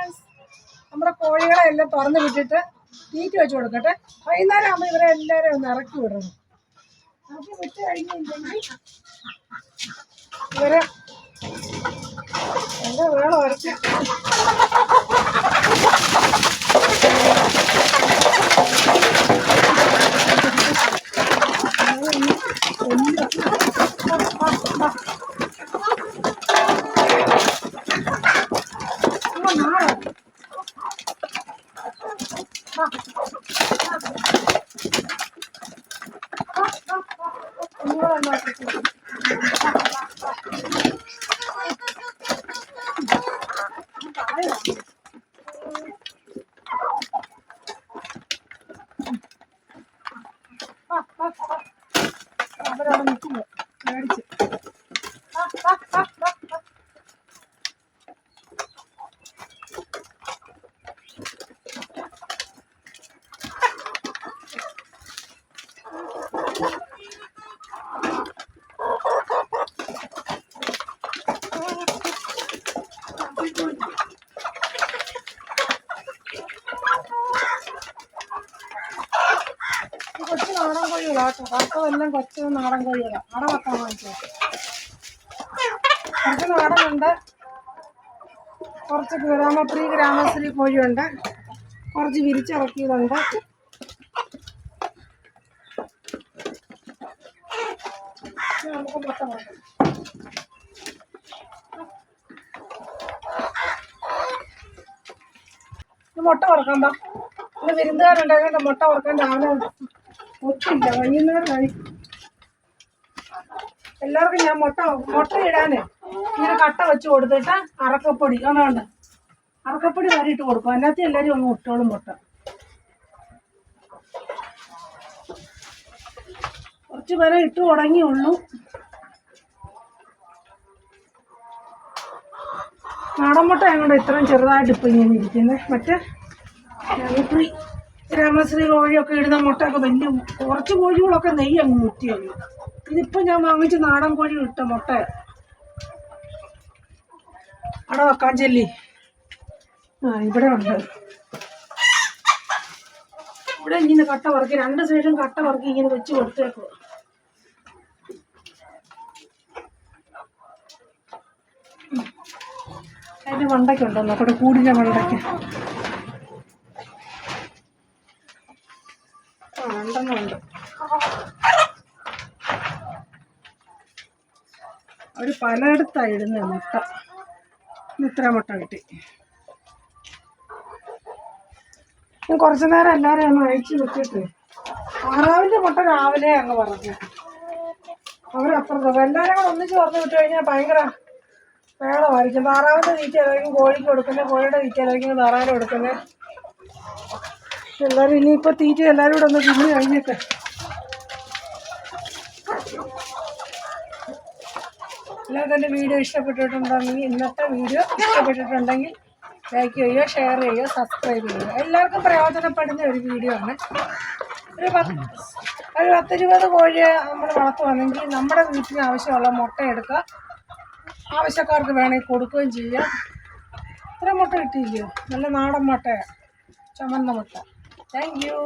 Friends നമ്മുടെ കോഴികളെ എല്ലാം തുറന്ന് വിട്ടിട്ട് തീറ്റ വെച്ച് കൊടുക്കട്ടെ. വൈകുന്നേരം ആകുമ്പോൾ ഇവരെ എല്ലാവരും ഒന്ന് ഇറക്കി വിടണം. ഇറക്കി വിട്ട് കഴിഞ്ഞിട്ടുണ്ടെങ്കിൽ ഇവരെ എന്താ വേണം ഇറക്കി. അവരവിടെ നിൽക്കുന്നു മേടിച്ച് ആ, ആ, ആ, ആ, ആ. ഇത് കൊച്ചു നാടൻ കോഴികളാട്ടോ കൊച്ചു നാടൻ കോഴികളാണ് അട വെക്കാൻ വാങ്ങിച്ചത് കുറച്ച് നാടനുണ്ട്. കുറച്ച് ഗ്രാമപ്രീ ഗ്രാമശ്രീ കോഴിയുണ്ട്. കുറച്ച് വിരിച്ചിറക്കിയതുണ്ട്. മുട്ട വറക്കാൻ പാ ഇന്ന് വിരുന്നുകാരുണ്ടായത് മുട്ട വറക്കാൻ രാവിലെ ഒത്തില്ല വൈകുന്നേരമായി എല്ലാവർക്കും ഞാൻ മുട്ട മുട്ട ഇടാനേ. ഇങ്ങനെ കട്ട വെച്ച് കൊടുത്തിട്ട് അറക്കപ്പൊടി അതുകൊണ്ട് അറക്കപ്പൊടി വരിയിട്ട് കൊടുക്കും. അതിനകത്ത് എല്ലാവരും ഒന്ന് ഇട്ടോളും മുട്ട. കുറച്ച് പേരെ ഇട്ട് തുടങ്ങിയുള്ളൂ നാടൻ മുട്ട ഞങ്ങളുടെ ഇത്രയും ചെറുതായിട്ട് ഇപ്പം ഇങ്ങനെ ഇരിക്കുന്നത് മറ്റേ ഗ്രാമശ്രീ ഗ്രാമശ്രീ കോഴിയൊക്കെ ഇടുന്ന മുട്ടയൊക്കെ വലിയ കുറച്ച് കോഴികളൊക്കെ നെയ്യ് അങ്ങ് മുട്ടിയല്ലോ ഇതിപ്പോ ഞാൻ വാങ്ങിച്ച് നാടൻ കോഴി ഇട്ട മുട്ട. അവിടെ വെക്കാൻ ചെല്ലി. ആ ഇവിടെ ഉണ്ട്. ഇവിടെ ഇങ്ങനെ കട്ട വറക്കി രണ്ട് സൈഡും കട്ട വറക്കി ഇങ്ങനെ വെച്ച് കൊടുത്തേക്കുക മണ്ടയ്ക്ക് ഉണ്ടോ നോക്കട്ടെ കൂടിന്റെ ഉണ്ട് പലയിടത്തായിരുന്നു പലയിടത്തായി മുട്ട. ഇത്ര മുട്ട കിട്ടി. കുറച്ചു നേരം എല്ലാവരും ഒന്ന് അഴിച്ചു വിട്ടിട്ട് ആറാവിന്റെ മുട്ട രാവിലെ അങ്ങ് പറഞ്ഞു അവരപ്പുറത്ത് എല്ലാവരും കൂടെ ഒന്നിച്ച് പറഞ്ഞു വിട്ടു കഴിഞ്ഞാൽ ഭയങ്കര വേണമായിരിക്കും താറാവിന്റെ തീറ്റയായിരിക്കും കോഴിക്ക് കൊടുക്കുന്നത് കോഴിയുടെ തീറ്റയായിരിക്കും താറാവിന് കൊടുക്കുന്നത് എല്ലാവരും ഇനിയിപ്പോൾ തീറ്റ എല്ലാവരും കൂടെ ഒന്ന് തിന്നു കഴിഞ്ഞിട്ട് എല്ലാവർക്കും വീഡിയോ ഇഷ്ടപ്പെട്ടിട്ടുണ്ടെങ്കിൽ ഇന്നത്തെ വീഡിയോ ഇഷ്ടപ്പെട്ടിട്ടുണ്ടെങ്കിൽ ലൈക്ക് ചെയ്യുക ഷെയർ ചെയ്യുക സബ്സ്ക്രൈബ് ചെയ്യുക എല്ലാവർക്കും പ്രയോജനപ്പെടുന്ന ഒരു വീഡിയോ ആണ്. ഒരു പത്ത് ഒരു പത്തിരുപത് കോഴി നമ്മൾ വളർത്തുവാണെങ്കിൽ നമ്മുടെ വീട്ടിന് ആവശ്യമുള്ള മുട്ട എടുക്കുക. ആവശ്യക്കാർക്ക് വേണമെങ്കിൽ കൊടുക്കുകയും ചെയ്യാം. ഇത്ര മുട്ട കിട്ടിയില്ലയോ നല്ല നാടൻ മുട്ടയാണ് ചുമന്ന മുട്ട. Thank you